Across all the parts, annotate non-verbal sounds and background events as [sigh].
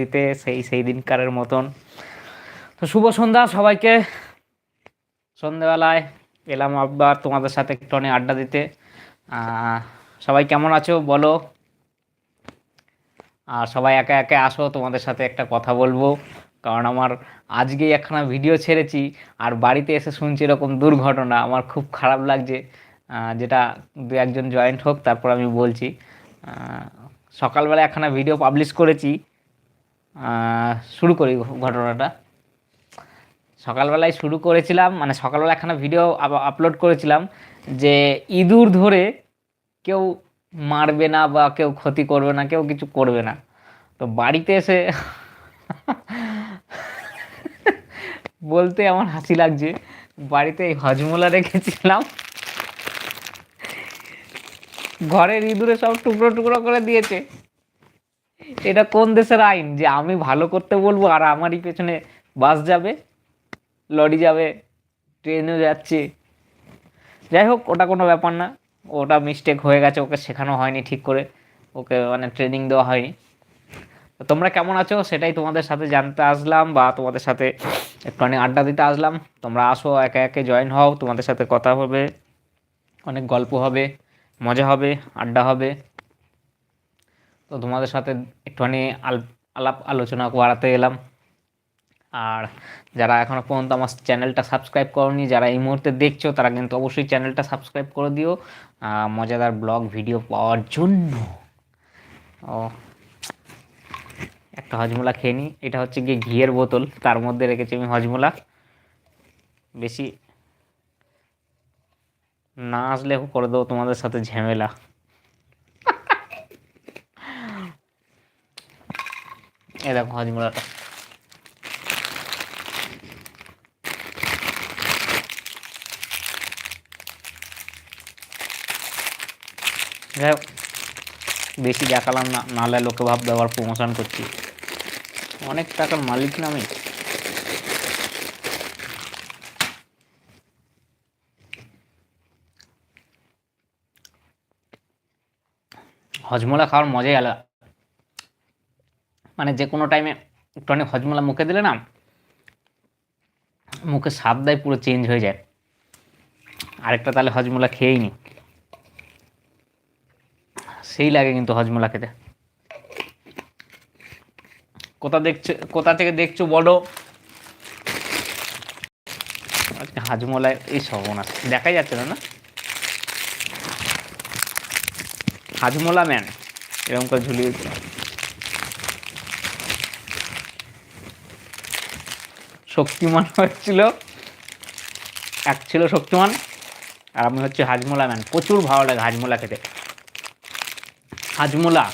দিতে, সেই সেই দিনকারের মতন। তো শুভ সন্ধ্যা সবাইকে। সন্ধেবেলায় এলাম আবার তোমাদের সাথে একটু অনেক আড্ডা দিতে। সবাই কেমন আছো বলো। আর সবাই একে একে আসো, তোমাদের সাথে একটা কথা বলব। কারণ আমার আজকেই একখানা ভিডিও ছেড়েছি, আর বাড়িতে এসে শুনছি এরকম দুর্ঘটনা। আমার খুব খারাপ লাগছে যেটা দু একজন জয়েন্ট হোক, তারপর আমি বলছি। সকালবেলা একখানা ভিডিও পাবলিশ করেছি। শুরু করি ঘটনাটা। সকালবেলায় শুরু করেছিলাম মানে সকালবেলা একখানা ভিডিও আপলোড করেছিলাম যে ইঁদুর ধরে কেউ মারবে না বা কেউ ক্ষতি করবে না, কেউ কিছু করবে না। তো বাড়িতে এসে বলতে আমার হাসি লাগছে, বাড়িতে এই হজমোলা রেখেছিলাম। ঘরের ইঁদুরে সব টুকরো টুকরো করে দিয়েছে। এটা কোন দেশের আইন? যে আমি ভালো করতে বলব আর আমারই পেছনে বাস যাবে, লরি যাবে, ট্রেনও যাচ্ছে। যাই হোক, ওটা কোনো ব্যাপার না। ওটা মিস্টেক হয়ে গেছে, ওকে শেখানো হয়নি ঠিক করে। ওকে মানে ট্রেনিং দেওয়া হয়নি। তোমরা কেমন আছো? সেটাই তোমাদের সাথে জানতে আসলাম বা তোমাদের সাথে একটুখানি আড্ডা দিতে আসলাম। তোমরা আসো, একে একে জয়েন হও, তোমাদের সাথে কথা হবে, অনেক গল্প হবে, মজা হবে, আড্ডা হবে। তো তোমাদের সাথে একটুখানি আল আলাপ আলোচনা বাড়াতে এলাম। আর যারা এখনও পর্যন্ত আমার চ্যানেলটা সাবস্ক্রাইব করনি, যারা এই মুহূর্তে দেখছ, তারা কিন্তু অবশ্যই চ্যানেলটা সাবস্ক্রাইব করে দিও মজাদার ব্লগ ভিডিও পাওয়ার জন্য। ও, একটা হজমোলা খেয়ে নিই এটা হচ্ছে গিয়ে ঘিয়ের বোতল, তার মধ্যে রেখেছি আমি হজমোলা। বেশি না আসলে করে দেবো তোমাদের সাথে ঝামেলা। এ দেখো হজমোলাটা যাই হোক, বেশি দেখালাম না, নাহলে লোকে ভাববে আবার প্রমোশন করছি। অনেক টাকার মালিক না আমি। হজমোলা খাওয়ার মজাই আলাদা। মানে যে কোনো টাইমে একটুখানি হজমলা মুখে দিলে না, মুখে স্বাদ দেয়, পুরো চেঞ্জ হয়ে যায়। আরেকটা তাহলে হজমলা খেয়েই নি। সেই লাগে কিন্তু হজমলা খেতে। কোথা দেখছ, কোথা থেকে দেখছ বলো? আজকে হাজমোলায় এই সর্বনাশ দেখাই যাচ্ছে না না? হাজমোলা ম্যান এরকম করে ঝুলিয়ে শক্তিমান হচ্ছিল এক ছিল শক্তিমান, আর আমি হচ্ছে হাজমোলা ম্যান। প্রচুর ভালো লাগে হাজমোলা খেতে। হাজমোলা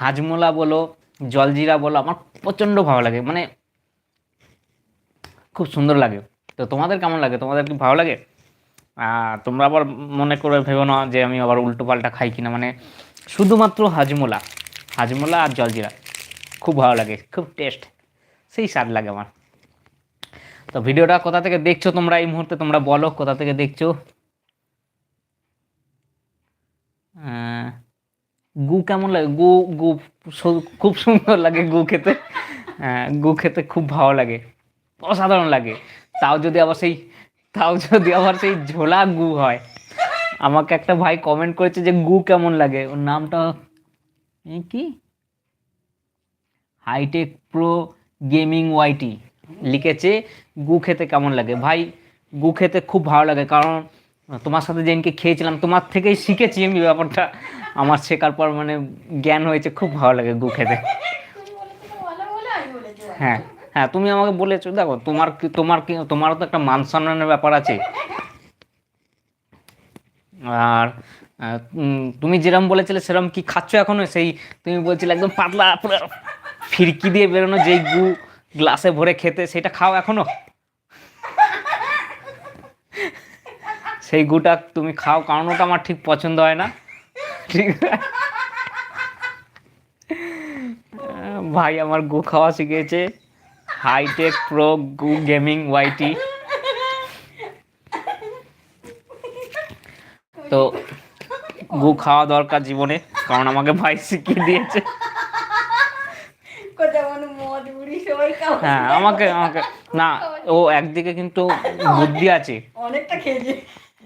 হাজমোলা বলো, জলজিরা বলো, আমার প্রচণ্ড ভালো লাগে। মানে খুব সুন্দর লাগে। তো তোমাদের কেমন লাগে? তোমাদের কি ভালো লাগে? তোমরা আবার মনে করে ভেবো না যে আমি আবার উল্টো পাল্টা খাই কিনা। মানে শুধুমাত্র হাজমোলা হাজমোলা আর জলজিরা, খুব ভালো লাগে, খুব টেস্ট সেই স্বাদ লাগে আমার। তো ভিডিওটা কোথা থেকে দেখছ তোমরা এই মুহূর্তে? তোমরা বলো কোথা থেকে দেখছ? গু কেমন লাগে? গু গু খুব সুন্দর লাগে গু খেতে। গু খেতে খুব ভালো লাগে। অসাধারণ লাগে। তাও যদি আবার সেই, তাও যদি আবার সেই ঝোলা গু হয়, আমাকে একটা ভাই কমেন্ট করেছে যে গু কেমন লাগে? ওর নামটা কি? হাইটেক প্রো গেমিং ওয়াইটি লিখেছে, গু খেতে কেমন লাগে? ভাই, গু খেতে খুব ভালো লাগে, কারণ তোমার সাথে যেদিনকে খেয়েছিলাম, তোমার থেকেই শিখেছি আমি ব্যাপারটা। আমার শেখার পর মানে জ্ঞান হয়েছে, খুব ভালো লাগে গু খেতে। হ্যাঁ হ্যাঁ তুমি আমাকে বলেছ, দেখো, তোমার কি তোমার কি, তোমারও তো একটা মান সম্মানের ব্যাপার আছে। আর তুমি যেরকম বলেছিলে সেরকম কি খাচ্ছ এখনও? সেই তুমি বলছিলে একদম পাতলা, পুরো ফিরকি দিয়ে বেরোনো যেই গু গ্লাসে ভরে খেতে, সেটা খাও এখনও? সেই গুটা তুমি খাও, কারণ ওটা আমার ঠিক পছন্দ হয় না। ঠিক ভাই আমার গু খাওয়া শিখিয়েছে হাইটেক প্রো গু গেমিং ওয়াইটি তো, গু খাওয়া দরকার জীবনে, কারণ আমাকে ভাই শিখিয়ে দিয়েছে মদ মুড়ি সবাই খাওয়া হ্যাঁ আমাকে আমাকে। না ও একদিকে কিন্তু বুদ্ধি আছে। অনেকটা খেয়েছে।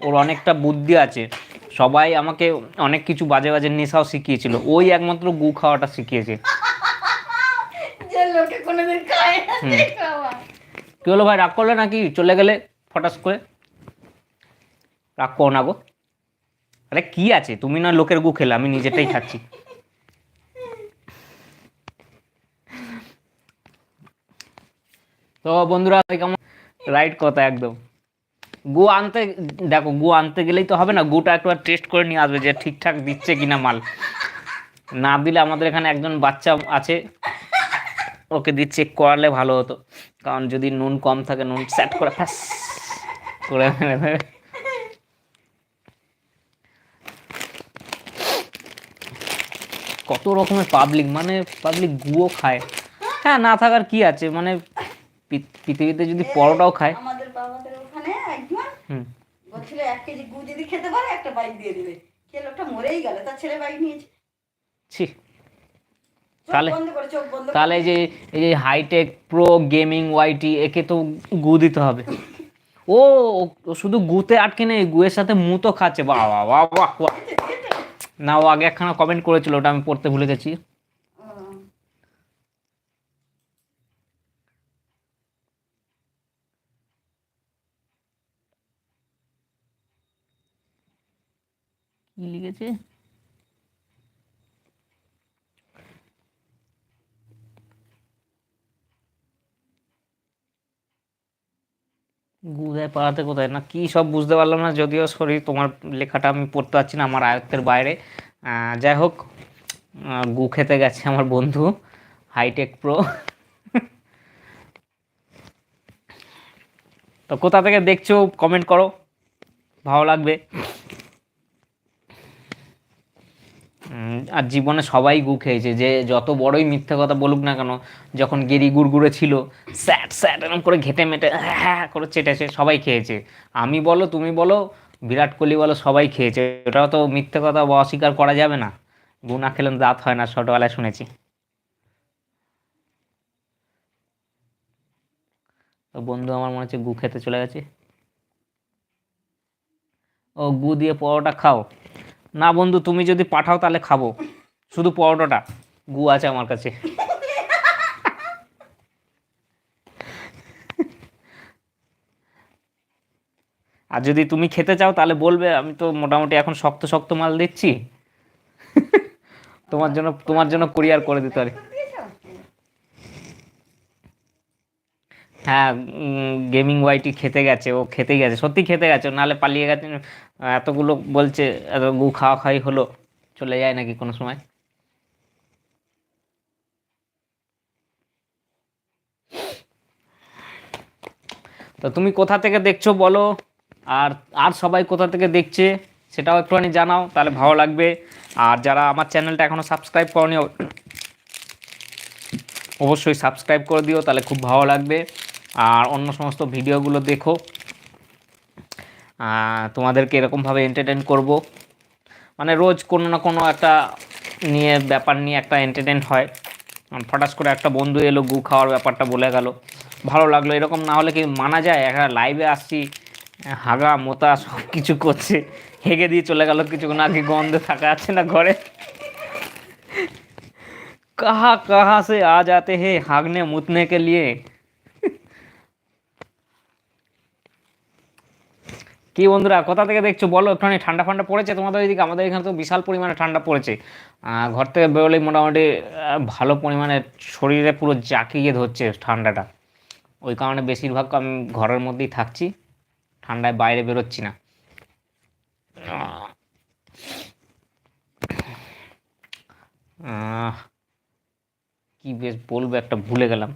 ওর অনেকটা বুদ্ধি আছে। সবাই আমাকে অনেক কিছু বাজে বাজে নেশাও শিখিয়েছিল। ওই একমাত্র গু খাওয়াটা শিখিয়েছে। কি হলো ভাই রাগ করলে নাকি? চলে গেলে ফটাস করে। রাগ করো না গো। আরে কি আছে? তুমি না লোকের গু খেলে আমি নিজেটাই খাচ্ছি। তো বন্ধুরা কেমন? রাইট কথা একদম। গু আনতে, দেখো, গু আনতে গেলেই তো হবে না, গুটা একবার টেস্ট করে নিয়ে আসবে যে ঠিকঠাক দিচ্ছে কিনা মাল। না দিলে আমাদের এখানে একজন বাচ্চা আছে, ওকে দিয়ে চেক করালে ভালো হতো। কারণ যদি নুন কম থাকে, নুন সেট করে ফ্যাস, করে কত রকমের পাবলিক মানে পাবলিক গুও খায়। হ্যাঁ না থাকার কি আছে? মানে পৃথিবীতে যদি পরোটাও খায়। আমাদের বাবাদের ওখানে একজন হুম। বলছিল এক কেজি গু যদি খেতে পারে একটা বাইক দিয়ে দিবে। কে লোকটা মরেই গেল তার ছেলে বাইক নিয়েছে। ছি। তাহলে- তাহলে যে এই যে হাইটেক প্রো গেমিং ওয়াইটি একে তো গু দিতে হবে। ও শুধু গুতে আটকে নেই গুয়ের সাথে মু তো খাচ্ছে। বাহ বাহ বাহ বাহ। না ও আগে একখানা কমেন্ট করেছিল ওটা আমি পড়তে ভুলে গেছি ও, লিখেছে গুদায় পাড়াতে কোথায়? না, কি সব বুঝতে পারলাম না, যদিও সরি তোমার লেখাটা আমি পড়তে পারছি না আমার আয়ত্তের বাইরে। যাই হোক গু খেতে গেছে আমার বন্ধু হাইটেক প্রো তো কোথা থেকে দেখছ কমেন্ট করো, ভালো লাগবে। আর জীবনে সবাই গু খেয়েছে, যে যত বড়ই মিথ্যে কথা বলুক না কেন, যখন গেরি গুড়গুড়ে ছিল স্যাট স্যাট এরকম করে ঘেটে মেটে হ্যাঁ করে চেটেছে, সবাই খেয়েছে। আমি বলো, তুমি বলো, বিরাট কোহলি বলো, সবাই খেয়েছে। ওটাও তো মিথ্যে কথা অস্বীকার করা যাবে না। গু না খেলেন দাঁত হয় না, ছোটোবেলায় শুনেছি। তো বন্ধু, আমার মনে হচ্ছে গু খেতে চলে গেছে। ও, গু দিয়ে পরোটা খাও। না বন্ধু, তুমি যদি পাঠাও তাহলে খাব। শুধু পরোটাটা। গু আছে আমার কাছে। আর যদি তুমি খেতে চাও তাহলে বলবে, আমি তো মোটামুটি এখন শক্ত শক্ত মাল দিচ্ছি। তোমার জন্য তোমার জন্য কুরিয়ার করে দিতে পারি। হ্যাঁ গেমিং ওয়াইটি খেতে গেছে, ও খেতে গেছে সত্যি খেতে গেছে নাহলে পালিয়ে গেছে, এতগুলো বলছে এত গু খাওয়া খাওয়াই হলো, চলে যায় নাকি কোনো সময়? তো তুমি কোথা থেকে দেখছ বলো, আর আর সবাই কোথা থেকে দেখছে, সেটাও একটুখানি জানাও, তাহলে ভালো লাগবে, আর যারা আমার চ্যানেলটা এখনও সাবস্ক্রাইব করনি, অবশ্যই সাবস্ক্রাইব করে দিও, তাহলে খুব ভালো লাগবে। আর অন্য সমস্ত ভিডিওগুলো দেখো। তোমাদেরকে এরকমভাবে এন্টারটেন করব। মানে রোজ কোনো না কোনো একটা নিয়ে, ব্যাপার নিয়ে একটা এন্টারটেন হয়। ফটাস করে একটা বন্ধু এলো, গু খাওয়ার ব্যাপারটা বলে গেল। ভালো লাগল, এরকম না হলে কি মানা যায়? একটা লাইভে আসছি, হাগা, মোতা সব কিছু করছে, হেগে দিয়ে চলে গেল কিছুক্ষণ কি গন্ধে থাকা আছে না ঘরে। কাহা কাহা সে আজ আতে হে, হাগনে, মুতনে কে লিয়ে। কি বন্ধুরা, কোথা থেকে দেখছ? বলো একটুখানি ঠান্ডা ফান্ডা পড়েছে তোমাদের ওইদিকে? আমাদের এখানে তো বিশাল পরিমাণে ঠান্ডা পড়েছে। ঘর থেকে বেরোলেই মোটামুটি ভালো পরিমাণে শরীরে পুরো জাকিয়ে ধরছে ঠান্ডাটা। ওই কারণে বেশিরভাগ আমি ঘরের মধ্যেই থাকছি। ঠান্ডায় বাইরে বেরোচ্ছি না। কি বেশ বলব, একটা ভুলে গেলাম।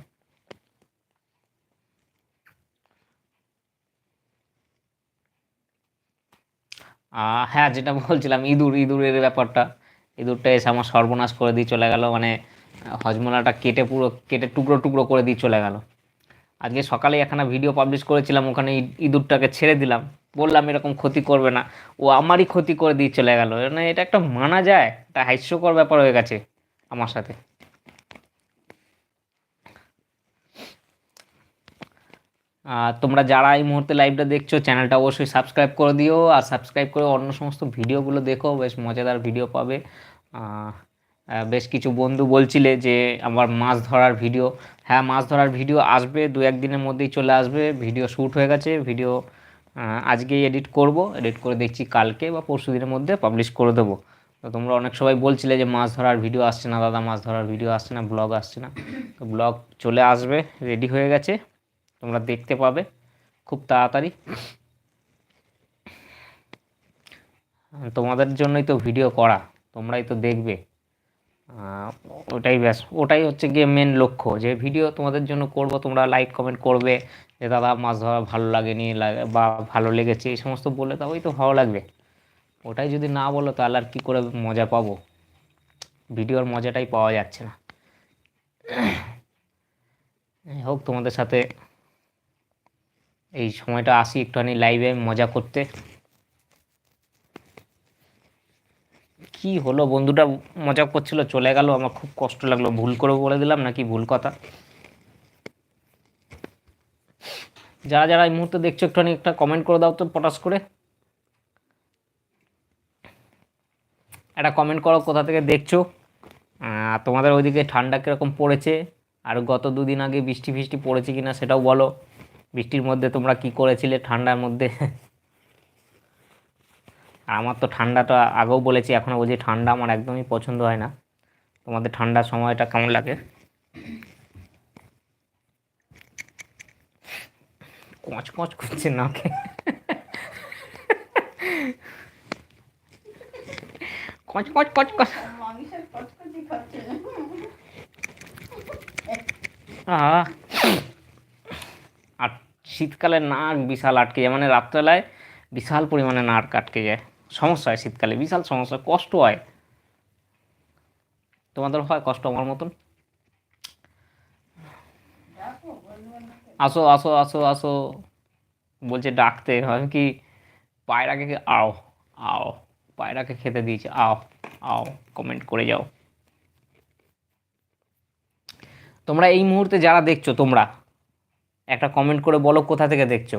হ্যাঁ যেটা বলছিলাম, ইঁদুর, ইঁদুরের ব্যাপারটা। ইঁদুরটা এসে আমার সর্বনাশ করে দিয়ে চলে গেল মানে হজমলাটা কেটে পুরো, কেটে টুকরো টুকরো করে দিয়ে চলে গেল। আজকে সকালে একখানা ভিডিও পাবলিশ করেছিলাম, ওখানে ইঁদুরটাকে ছেড়ে দিলাম। বললাম, এরকম ক্ষতি করবে না। ও আমারই ক্ষতি করে দিয়ে চলে গেল। মানে এটা একটা মানা যায় একটা হাস্যকর ব্যাপার হয়ে গেছে আমার সাথে। তোমরা যারা এই মুহূর্তে লাইভটা দেখছ চ্যানেলটা অবশ্যই সাবস্ক্রাইব করে দিও আর সাবস্ক্রাইব করে অন্য সমস্ত ভিডিওগুলো দেখো, বেশ মজাদার ভিডিও পাবে। বেশ কিছু বন্ধু বলছিলে যে আমার মাছ ধরার ভিডিও হ্যাঁ মাছ ধরার ভিডিও আসবে, দু একদিনের মধ্যেই চলে আসবে। ভিডিও শ্যুট হয়ে গেছে ভিডিও আজকেই এডিট করব। এডিট করে দেখছি কালকে বা পরশু দিনের মধ্যে পাবলিশ করে দেবো। তো তোমরা অনেক সবাই বলছিলে যে মাছ ধরার ভিডিও আসছে না, দাদা মাছ ধরার ভিডিও আসছে না ব্লগ আসছে না। তো ব্লগ চলে আসবে রেডি হয়ে গেছে। তোমরা দেখতে পাবে। খুব তাড়াতাড়ি। তোমাদের জন্যই তো ভিডিও করা, তোমরাই তো দেখবে। ওটাই ব্যাস, ওটাই হচ্ছে গিয়ে মেন লক্ষ্য। যে ভিডিও তোমাদের জন্য করব, তোমরা লাইক কমেন্ট করবে যে, দাদা, মাছ ধরা ভালো লাগেনি বা ভালো লেগেছে এই সমস্ত বলে তবেই তো ভালো লাগবে। ওটাই যদি না বলো, তাহলে আর কী করে মজা পাবো? ভিডিওর মজাটাই পাওয়া যাচ্ছে না। হোক, তোমাদের সাথে এই সময়টা আসি একটুখানি লাইভে মজা করতে। কি হলো? বন্ধুটা মজা করছিল, চলে গেল। আমার খুব কষ্ট লাগল। ভুল করে বলে দিলাম নাকি ভুল কথা? যারা যারা এই মুহূর্তে দেখছ, একটুখানি একটা কমেন্ট করে দাও তো পটাশ করে। একটা কমেন্ট করো কোথা থেকে দেখছ। তোমাদের ওইদিকে ঠান্ডা কীরকম পড়েছে? আর গত দুদিন আগে বৃষ্টি ফিষ্টি পড়েছে কিনা সেটাও বলো। বৃষ্টির মধ্যে তোমরা কি করেছিলে ঠান্ডার মধ্যে? আর আমার তো ঠান্ডাটা আগেও বলেছি এখনও বলছি ঠান্ডা আমার একদমই পছন্দ হয় না। তোমাদের ঠান্ডার সময়টা কেমন লাগে? কচ কচ করছে নাকে। কচ কচ কচ কচ। আহ। শীতকালে নাক বিশাল আটকে যায় মানে রাত্রেবেলায় বিশাল পরিমাণে নাক আটকে যায়। সমস্যা হয় শীতকালে, বিশাল সমস্যা, কষ্ট হয়। তোমাদের হয় কষ্ট আমার মতন? আসো আসো আসো আসো। বলছে ডাকতে, আমি কি পায়রাকে আও আও, পায়রাকে খেতে দিয়েছে, আও আও কমেন্ট করে যাও। তোমরা এই মুহূর্তে যারা দেখছ, তোমরা একটা কমেন্ট করে বলো কোথা থেকে দেখছ।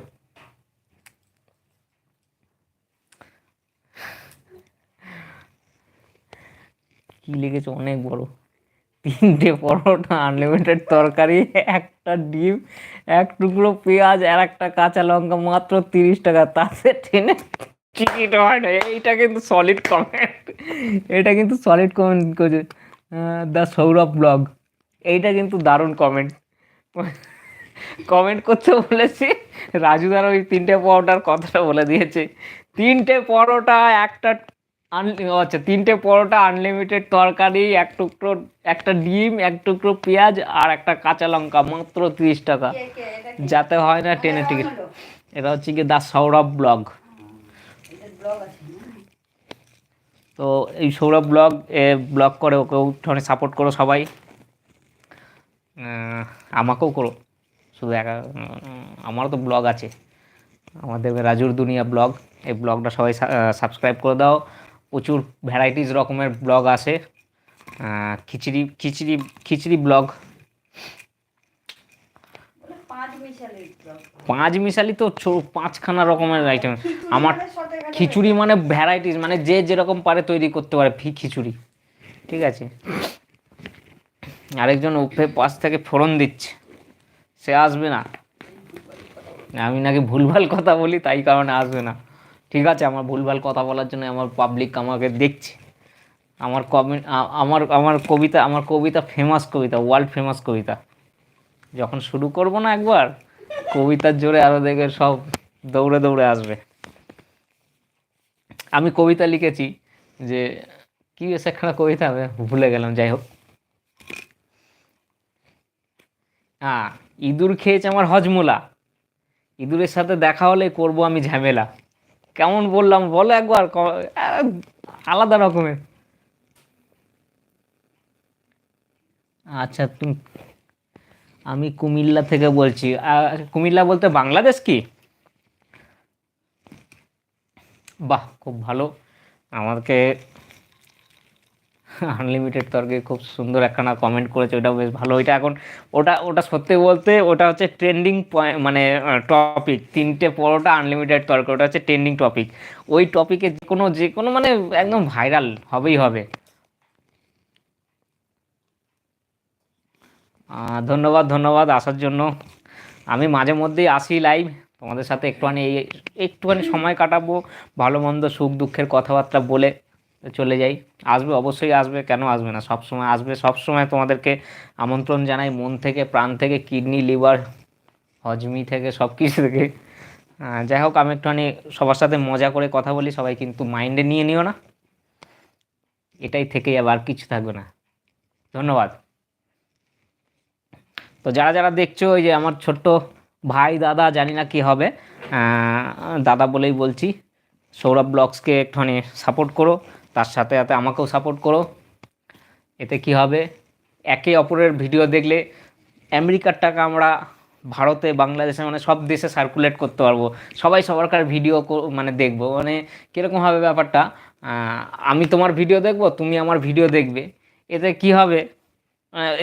কি লিখেছো? অনেক বড়। তিনটে পরোটা আনলিমিটেড তরকারি, একটা ডিম, এক টুকরো পেঁয়াজ, আর একটা কাঁচা লঙ্কা, মাত্র তিরিশ টাকা। তাতে ট্রেনে টিকিট হয় না। এইটা কিন্তু সলিড কমেন্ট এটা কিন্তু সলিড কমেন্ট করছে দ্য সৌরভ ব্লগ এইটা কিন্তু দারুণ কমেন্ট কমেন্ট করতে বলেছি। রাজুদার ওই তিনটে পরোটার কথাটা বলে দিয়েছে। তিনটে পরোটা একটা আচ্ছা তিনটে পরোটা আনলিমিটেড তরকারি এক টুকরো একটা ডিম এক টুকরো পেঁয়াজ আর একটা কাঁচা লঙ্কা মাত্র তিরিশ টাকা। যাতে হয় না ট্রেনের টিকিট এটা হচ্ছে কি দা সৌরভ ব্লগ? তো এই সৌরভ ব্লগ এ ব্লগ করে ওকেও সাপোর্ট করো সবাই। আমাকেও করো। শুধু একা আমারও তো ব্লগ আছে। আমাদের রাজুর দুনিয়া ব্লগ এই ব্লগটা সবাই সাবস্ক্রাইব করে দাও। প্রচুর ভ্যারাইটিস রকমের ব্লগ আসে খিচড়ি খিচড়ি খিচড়ি ব্লগ পাঁচ মিশালি তো পাঁচখানা রকমের আইটেম আমার খিচুড়ি মানে খিচুড়ি মানে ভ্যারাইটিস মানে যে যেরকম পারে তৈরি করতে পারে ফি খিচুড়ি। ঠিক আছে? আরেকজন উপরে পাশ থেকে ফোড়ন দিচ্ছে। সে আসবে না। আমি নাকি ভুলভাল কথা বলি, তাই কারণে আসবে না। ঠিক আছে, আমার ভুলভাল কথা বলার জন্য আমার পাবলিক আমাকে দেখছে। আমার কমেন্ট আমার আমার কবিতা আমার কবিতা ফেমাস কবিতা ওয়ার্ল্ড ফেমাস কবিতা। যখন শুরু করব না একবার, কবিতার জোরে আরও দেখে সব দৌড়ে দৌড়ে আসবে। আমি কবিতা লিখেছি যে, কি বেশ একখানা কবিতা ভুলে গেলাম, যাই হোক। হ্যাঁ ইঁদুর খেয়েছে আমার হজমোলা। ইঁদুরের সাথে দেখা হলে করব আমি ঝামেলা। কেমন বললাম, বলো একবার আলাদা রকমের। আচ্ছা তুমি, আমি কুমিল্লা থেকে বলছি। কুমিল্লা বলতে বাংলাদেশ কি? বাহ, খুব ভালো। আমাকে আনলিমিটেড তর্কে খুব সুন্দর একখানা কমেন্ট করেছে ওটা বেশ ভালো। ওইটা এখন, ওটা ওটা সত্যি বলতে ওটা হচ্ছে ট্রেন্ডিং মানে টপিক তিনটে পরোটা আনলিমিটেড তর্ক ওটা হচ্ছে ট্রেন্ডিং টপিক ওই টপিকে যে কোনো যে কোনো মানে একদম ভাইরাল হবেই হবে। ধন্যবাদ ধন্যবাদ আসার জন্য। আমি মাঝে মধ্যেই আসি লাইভ তোমাদের সাথে একটুখানি এই, একটুখানি সময় কাটাবো, ভালো মন্দ সুখ দুঃখের কথাবার্তা বলে। চলে যাই। আসবে, অবশ্যই আসবে, কেন আসবে না? সব সময় আসবে সব সময় তোমাদেরকে আমন্ত্রণ জানাই, মন থেকে, প্রাণ থেকে, কিডনি, লিভার, হজমি থেকে সব কিছু থেকে যাই হোক, আমি একটুখানি সবার সাথে মজা করে কথা বলি, সবাই কিন্তু মাইন্ডে নিয়ে নিও না। এটাই থেকে যাবে, আর কিছু থাকবে না। ধন্যবাদ। তো যারা যারা দেখছ, ওই যে আমার ছোট্ট ভাই, দাদা, জানি না কি হবে দাদা বলেই বলছি, সৌরভ ব্লগসকে একটুখানি সাপোর্ট করো। তার সাথে সাথে আমাকেও সাপোর্ট করো। এতে কি হবে? একে অপরের ভিডিও দেখলে আমেরিকার টাকা আমরা ভারতে, বাংলাদেশে মানে সব দেশে সার্কুলেট করতে পারব। সবাই সবারকার ভিডিও মানে দেখব। মানে কীরকম হবে ব্যাপারটা? আমি তোমার ভিডিও দেখব, তুমি আমার ভিডিও দেখবে। এতে কি হবে?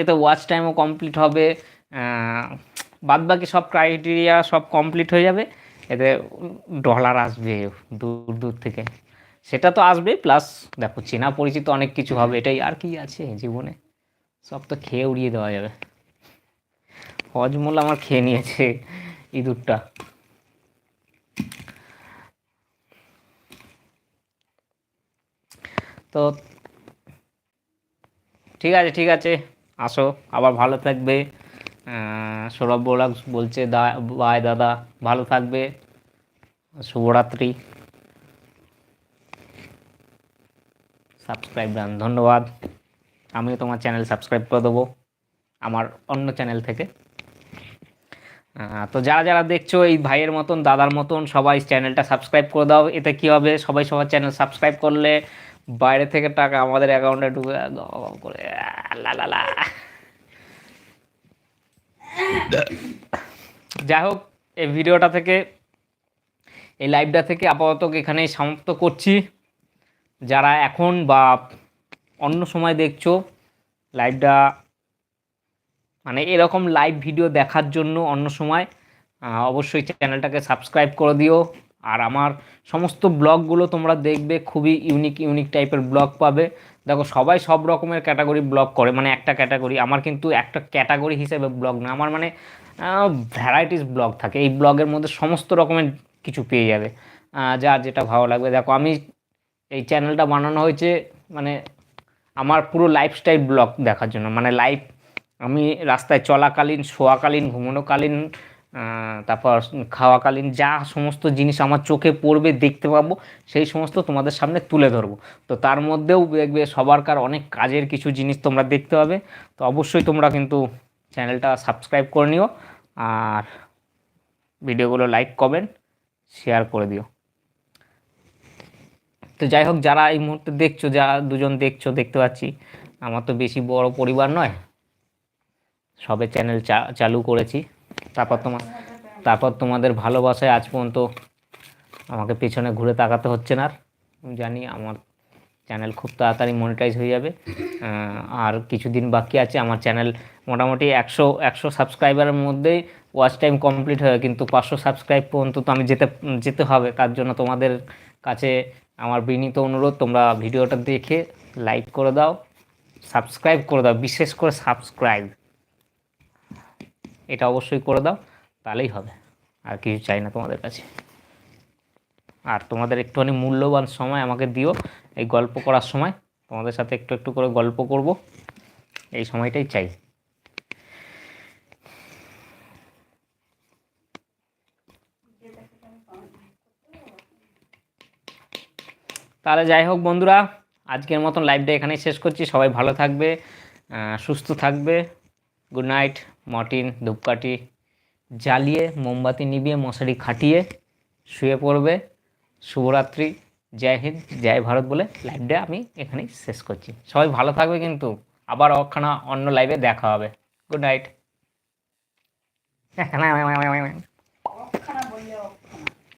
এতে ওয়াচ টাইমও কমপ্লিট হবে। বাদ বাকি সব ক্রাইটেরিয়া সব কমপ্লিট হয়ে যাবে। এতে ডলার আসবে দূর দূর থেকে। সেটা তো আসবেই প্লাস দেখো চেনা পরিচিত অনেক কিছু হবে, এটাই আর কি আছে জীবনে। সব তো খেয়ে উড়িয়ে দেওয়া যাবে। হজমোল আমার খেয়ে নিয়েছে ইঁদুরটা। তো ঠিক আছে ঠিক আছে, আসো, আবার ভালো থাকবে। সৌরভ বোলাক বলছে, দা বাই দাদা, ভালো থাকবে। শুভরাত্রি। সাবস্ক্রাইব ডান ধন্যবাদ। আমিও তোমার চ্যানেল সাবস্ক্রাইব করে দেবো, আমার অন্য চ্যানেল থেকে। তো যারা যারা দেখছ এই ভাইয়ের মতন, দাদার মতন, সবাই চ্যানেলটা সাবস্ক্রাইব করে দাও। এতে কি হবে? সবাই সবার চ্যানেল সাবস্ক্রাইব করলে বাইরে থেকে টাকা আমাদের অ্যাকাউন্টে ঢুকে করে, লা যাই হোক, এই ভিডিওটা থেকে, এই লাইভটা থেকে আপাতত এখানেই সমাপ্ত করছি। যারা এখন বা অন্য সময় দেখছ লাইভটা মানে এরকম লাইভ ভিডিও দেখার জন্য অন্য সময় অবশ্যই চ্যানেলটাকে সাবস্ক্রাইব করে দিও। আর আমার সমস্ত ব্লগগুলো তোমরা দেখবে, খুবই ইউনিক ইউনিক টাইপের ব্লগ পাবে। দেখো, সবাই সব রকমের ক্যাটাগরি ব্লগ করে মানে একটা ক্যাটাগরি আমার কিন্তু একটা ক্যাটাগরি হিসেবে ব্লগ না, আমার মানে ভ্যারাইটিস ব্লগ থাকে। এই ব্লগের মধ্যে সমস্ত রকমের কিছু পেয়ে যাবে যার যেটা ভালো লাগবে। দেখো, আমি এই চ্যানেলটা বানানো হয়েছে মানে আমার পুরো লাইফস্টাইল ব্লগ দেখার জন্য। মানে লাইফ আমি রাস্তায় চলাকালীন, শোয়াকালীন, ঘুমানোকালীন তারপর খাওয়াকালীন যা সমস্ত জিনিস আমার চোখে পড়বে, দেখতে পাবো, সেই সমস্ত তোমাদের সামনে তুলে ধরবো। তো তার মধ্যেও দেখবে সবারকার অনেক কাজের কিছু জিনিস তোমরা দেখতে পাবে। তো অবশ্যই তোমরা কিন্তু চ্যানেলটা সাবস্ক্রাইব করে নিও, আর ভিডিওগুলো লাইক কমেন্ট শেয়ার করে দিও। তো যাই হোক, যারা এই মুহূর্তে দেখছ যারা দুজন দেখছ, দেখতে পাচ্ছি, আমার তো বেশি বড় পরিবার নয়। সবে চ্যানেল চালু করেছি। তারপর তোমার তারপর তোমাদের ভালোবাসায় আজ পর্যন্ত আমাকে পেছনে ঘুরে তাকাতে হচ্ছে না আর। জানি আমার চ্যানেল খুব তাড়াতাড়ি মনিটাইজ হয়ে যাবে। আর কিছুদিন বাকি আছে, আমার চ্যানেল মোটামুটি একশো একশো সাবস্ক্রাইবারের মধ্যেই ওয়াচ টাইম কমপ্লিট হয়ে, কিন্তু পাঁচশো সাবস্ক্রাইব পর্যন্ত তো আমি যেতে যেতে হবে। তার জন্য তোমাদের কাছে আমার বিনীত অনুরোধ, তোমরা ভিডিওটা দেখে লাইক করে দাও সাবস্ক্রাইব করে দাও, বিশেষ করে সাবস্ক্রাইব এটা অবশ্যই করে দাও, তাহলেই হবে, আর কিছু চাই না তোমাদের কাছে। আর তোমাদের একটুখানি মূল্যবান সময় আমাকে দিও এই গল্প করার সময় তোমাদের সাথে একটু একটু করে গল্প করব। এই সময়টাই চাই। তাহলে যাই হোক বন্ধুরা, আজকের মতন লাইভটা এখানেই শেষ করছি। সবাই ভালো থাকবে সুস্থ থাকবে। গুড নাইট মর্টিন, ধূপকাঠি জ্বালিয়ে, মোমবাতি নিভিয়ে, মশারি খাটিয়ে শুয়ে পড়বে। শুভরাত্রি। জয় হিন্দ, জয় ভারত বলে লাইভটা আমি এখানেই শেষ করছি। সবাই ভালো থাকবে কিন্তু আবার অখানা অন্য লাইভে দেখা হবে। Good night [laughs]